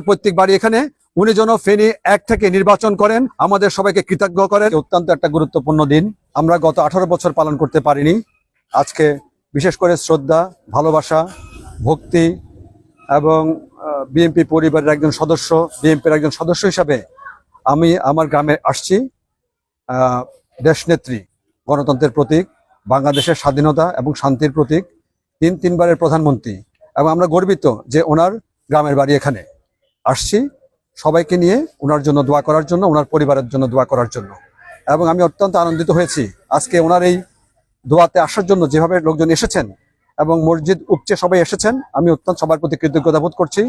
প্রত্যেক বাড়ি এখানে। উনি যেন ফেনী এক থেকে নির্বাচন করেন, আমাদের সবাইকে কৃতজ্ঞ করেন। অত্যন্ত একটা গুরুত্বপূর্ণ দিন। আমরা গত আঠারো বছর পালন করতে পারিনি। আজকে বিশেষ করে শ্রদ্ধা, ভালোবাসা, ভক্তি এবং বিএনপি পরিবারের একজন সদস্য বিএনপির একজন সদস্য হিসাবে আমি আমার গ্রামে আসছি। দেশনেত্রী, গণতন্ত্রের প্রতীক, বাংলাদেশের স্বাধীনতা এবং শান্তির প্রতীক, তিন তিনবারের প্রধানমন্ত্রী। এবং আমরা গর্বিত যে ওনার গ্রামের বাড়ি এখানে। আসছি সবাইকে নিয়ে ওনার জন্য দোয়া করার জন্য, ওনার পরিবারের জন্য দোয়া করার জন্য। এবং আমি অত্যন্ত আনন্দিত হয়েছি। আজকে ওনার এই দোয়াতে আসার জন্য যেভাবে লোকজন এসেছেন এবং মসজিদ উপচে সবাই এসেছেন, আমি অত্যন্ত সবার প্রতি কৃতজ্ঞতা বোধ করছি।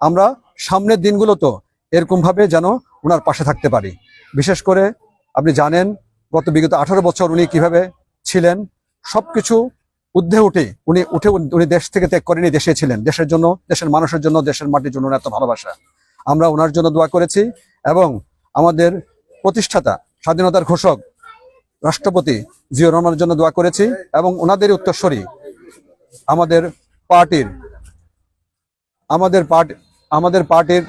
আমরা সামনের দিনগুলোতো এরকম ভাবে যেন ওনার পাশে থাকতে পারি। বিশেষ করে আপনি জানেন, গত বিগত আঠারো বছর উনি কীভাবে ছিলেন, সবকিছু ঊর্ধ্বে উঠে, উনি উঠে উনি দেশ থেকে ত্যাগ করেনি, দেশে ছিলেন। দেশের জন্য, দেশের মানুষের জন্য, দেশের মাটির জন্য এত ভালোবাসা। আমরা ওনার জন্য দোয়া করেছি এবং আমাদের প্রতিষ্ঠাতা, স্বাধীনতার ঘোষক, রাষ্ট্রপতি জিও রহমানের জন্য দোয়া করেছি এবং ওনাদের উত্তরস্বরী আমাদের পার্টির, আমাদের পার্টি, আমাদের পার্টির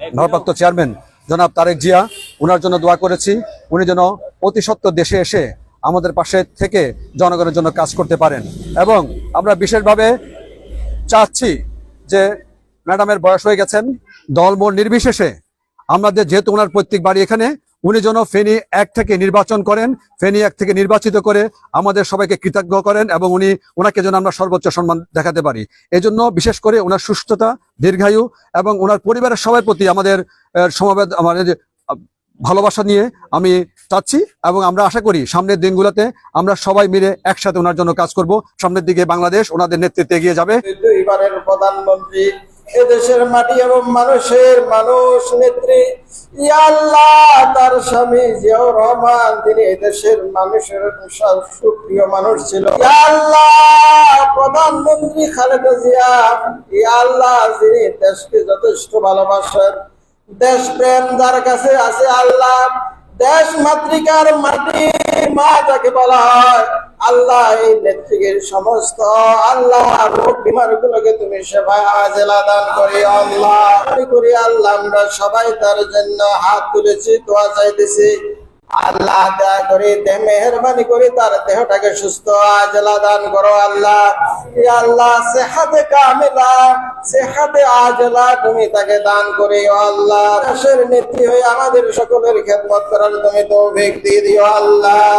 ভারপ্রাপ্ত চেয়ারম্যান জনাব তারেক জিয়া ওনার জন্য দোয়া করেছি। উনি যেন অতি সত্ত্বর দেশে এসে আমাদের পাশে থেকে জনগণের জন্য কাজ করতে পারেন। এবং আমরা বিশেষভাবে চাচ্ছি যে ম্যাডামের বয়স হয়ে গেছেন দলমোড় নির্বিশেষে আমাদের যেহেতু ওনার প্রত্যেক বাড়ি এখানে উনি যেন ফেনী এক থেকে নির্বাচন করেন ফেনী এক থেকে নির্বাচিত করে আমাদের সবাইকে কৃতজ্ঞ করেন এবং উনি ওনাকে যেন আমরা সর্বোচ্চ সম্মান দেখাতে পারি। এজন্য বিশেষ করে ওনার সুস্থতা দীর্ঘায়ু এবং ওনার পরিবারের সবার প্রতি আমাদের আহ, সমবেত আমাদের ভালোবাসা নিয়ে আমি চাচ্ছি এবং আমরা আশা করি সামনের দিনগুলোতে আমরা সবাই মিলে একসাথে ওনার জন্য কাজ করব। সামনের দিকে বাংলাদেশ ওনাদের নেতৃত্বে এগিয়ে যাবে। প্রধানমন্ত্রী, এদেশের মাটি এবং মানুষের মানুষ নেত্রী তার স্বামী জিয়াউর রহমান, তিনি এদেশের মানুষের সুপ্রিয় মানুষ ছিল। প্রধানমন্ত্রী খালেদা জিয়া ইয়া আল্লাহ যিনি দেশকে যথেষ্ট ভালোবাসেন। দেশপ্রেম যার কাছে আছে আল্লাহ, দেশ মাতৃকার মাটি মা যাকে বলা হয়। আল্লাহ এই নেত্রীর সমস্ত আল্লাহ রোগ বিমার গুলোকে তুমি সেবায় আজেলা দান করি, আল্লাহ। করি আল্লাহ, আমরা সবাই তার জন্য হাত তুলেছি, দোয়া চাইতেছি। আল্লাহ দয়া করে দে মেহরবানি করে তার দেহটাকে সুস্থ আজলা দান করো আল্লাহ। আল্লাহ, সেহাতে কামেলা, সেহাতে আজলা তুমি তাকে দান করে আল্লাহ। রাসের নেত্রী হয়ে আমাদের সকলের খেদমত করার তুমি দিয়ে দিও আল্লাহ।